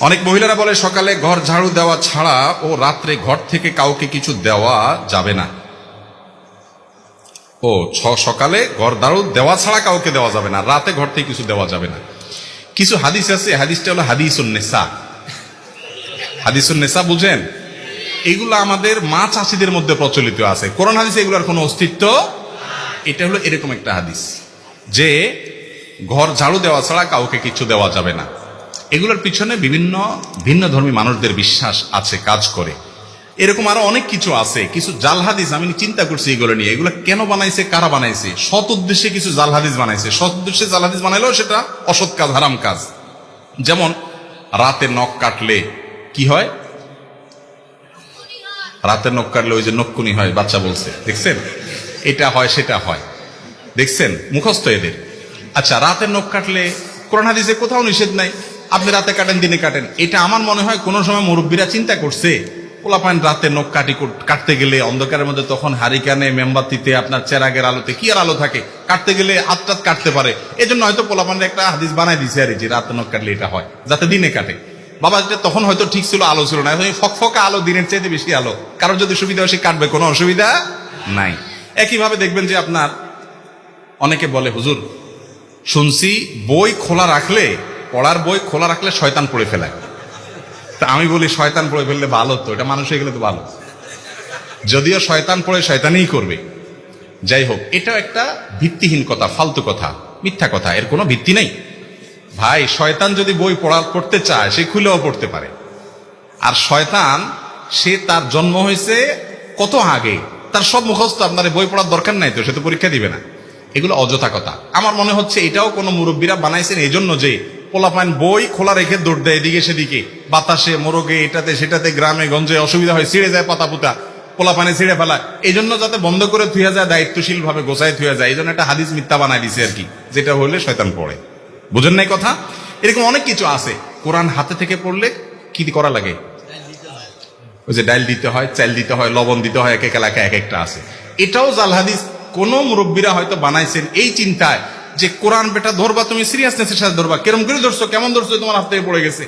অনেক মহিলারা বলে, সকালে ঘর ঝাড়ু দেওয়া ছাড়া ও রাত্রে ঘর থেকে কাউকে কিছু দেওয়া যাবে না। ও, ছ সকালে ঘর ঝাড়ু দেওয়া ছাড়া কাউকে দেওয়া যাবে না, রাতে ঘর থেকে কিছু দেওয়া যাবে না। কিছু হাদিস আছে, হাদিসটা হলো হাদিসুন নেশা হাদিসুন নেশা বুঝেন? এগুলো আমাদের মা চাষিদের মধ্যে প্রচলিত আছে। কোরআন হাদিস এগুলোর কোনো অস্তিত্ব এটা হলো এরকম একটা হাদিস যে ঘর ঝাড়ু দেওয়া ছাড়া কাউকে কিছু দেওয়া যাবে না। এগুলোর পিছনে বিভিন্ন ভিন্ন ধর্মী মানুষদের বিশ্বাস আছে, কাজ করে। এরকম আরও অনেক কিছু আছে। কিছু জাল হাদিস আমি চিন্তা করছি এগুলো নিয়ে। এগুলো কেন বানাইছে, কারা বানাইছে? সৎ উদ্দেশ্যে কিছু জাল হাদিস বানাইছে। সৎ উদ্দেশ্যে জাল হাদিস বানাইলেও সেটা অসৎ কাজ, হারাম কাজ। যেমন, রাতে নখ কাটলে কি হয়? রাতে নখ কাটলে ওই যে নক্ষুনি হয়, বাচ্চা বলছে। দেখছেন? এটা হয়, সেটা হয়। দেখছেন? মুখস্থ এদের। আচ্ছা রাতের নখ কাটলে কোরআন হাদিসে কোথাও নিষেধ নাই। আপনি রাতে কাটেন, দিনে কাটেন। এটা আমার মনে হয় কোনো সময় মুরব্বীরা চিন্তা করছে। পোলাপান রাতে নখ কাটি কাটতে গেলে অন্ধকারের মধ্যে তখন হারিকানে, মেম্বাতিতে, আপনার চেরাগের আলোতে কি আর আলো থাকে? কাটতে গেলে হাত টাত কাটতে পারে। এজন্য হয়তো পোলাপানের একটা হাদিস বানাই দিছে আর যে, রাতে নখ কাটলে এটা হয়, যাতে দিনে কাটে। বাবা, এটা তখন হয়তো ঠিক ছিল, আলো ছিল না। ফকফকা আলো, দিনের চাইতে বেশি আলো। কারোর যদি সুবিধা হয় সে কাটবে, কোনো অসুবিধা নাই। একইভাবে দেখবেন যে আপনার, অনেকে বলে, হুজুর, শুনছি বই খোলা রাখলে পড়ার বই খোলা রাখলে শয়তান পড়ে ফেলায়। তা আমি বলি, শয়তান পড়ে ফেললে ভালো তো, এটা মানুষ হয়ে গেলে তো ভালো। যদিও শয়তান পড়ে, শয়তানই করবে। যাই হোক এটা একটা ভিত্তিহীন কথা, ফালতু কথা, মিথ্যা কথা, এর কোনো ভিত্তি নেই। ভাই, শয়তান যদি বই পড়া, পড়তে চায়, সে খুলেও পড়তে পারে। আর শয়তান, সে তার জন্ম হয়েছে কত আগে? তার সব মুখস্থ, আপনার বই পড়ার দরকার নাই তো, সে তো পরীক্ষা দিবে না। এগুলো অযথা কথা। আমার মনে হচ্ছে এটাও কোনো মুরব্বীরা বানাইছেন এই জন্য যে পোলাপান বই খোলা রেখে দৌড় দেয় এদিকে সেদিকে। বাতাসে, মোরগে, এটাতে, সেটাতে, গ্রামে, গঞ্জে অসুবিধা হয়, ছিঁড়ে যায় পাতা পুতা পোলাপানে ছিঁড়ে ফেলা এই জন্য যাতে বন্ধ করে থুয়া যায় দায়িত্বশীল ভাবে গোছায় থুয়া যায় এই জন্য একটা হাদিস মিথ্যা বানাই দিছে আর কি, যেটা হলে শয়তান পড়ে। বুঝেন নাই কথা? এরকম অনেক কিছু আছে। কোরআন হাতে থেকে পড়লে কি করা লাগে? ওই যে ডাইল দিতে হয় চাল দিতে হয়, লবণ দিতে হয়, এক এক এলাকায় এক একটা আছে। এটাও জাল হাদিস, কোন মুরব্বীরা হয়তো বানাইছেন এই চিন্তায় যে কোরআন বেটা ধরবা, তুমি সিরিয়াসনেসের সাথে ধরবা। কেরম করে ধরছো, কেমন ধরছো, তোমার হাত থেকে পড়ে গেছে।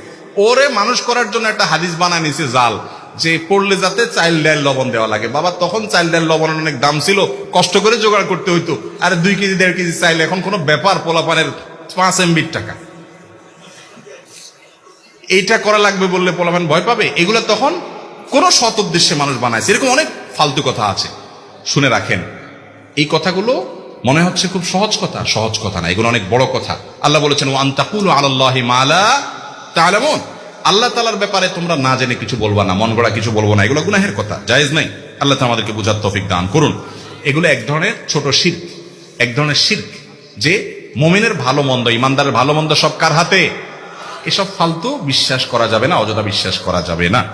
ওরে মানুষ করার জন্য একটা হাদিস বানায় নিছে জাল, যে পড়লে যাতে চাইল ডাইল লবণ দেওয়া লাগে। বাবা, তখন চাইল ডাইল লবণের অনেক দাম ছিল, কষ্ট করে জোগাড় করতে হইতো। আর দুই কেজি, দেড় কেজি চাইল, এখন কোনো ব্যাপার পোলাপানের পাঁচ এমবির টাকা। এইটা করা লাগবে বললে পোলাপান ভয় পাবে? এগুলো তখন কোন সৎ উদ্দেশ্যে মানুষ বানায়। এরকম অনেক ফালতু কথা আছে। শুনে রাখেন। এই কথাগুলো মনে হচ্ছে খুব সহজ কথা? সহজ কথা না, এগুলো অনেক বড় কথা। আল্লাহ বলেছেন ও আন্তাকুল আল্লাহ মালা তাহলেমন আল্লাহ তালার ব্যাপারে তোমরা না জেনে কিছু বলবা না, মন গড়া কিছু বলব না, এগুলো গুনাহের কথা, জায়েজ নাই। আল্লাহ তাআলা আমাদেরকে বুঝার তফিক দান করুন। এগুলো এক ধরনের ছোট শির্ক, এক ধরনের শির্ক যে মোমিনের ভালো মন্দ, ইমানদারের ভালো মন্দ সব কার হাতে? এসব ফালতু বিশ্বাস করা যাবে না, অযথা বিশ্বাস করা যাবে না।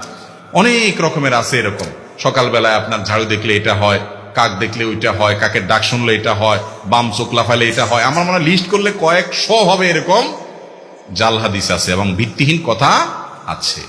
অনেক রকমের আছে এরকম। সকালবেলায় আপনার ঝাড়ু দেখলে এটা হয় কাক দেখলে ওইটা হয়, কাকের ডাক শুনলে এটা হয়, বাম চোখ লাফাইলে এটা হয়। আমার মনে লিস্ট করলে কয়েক শ হবে এরকম জাল হাদিস আছে এবং ভিত্তিহীন কথা আছে।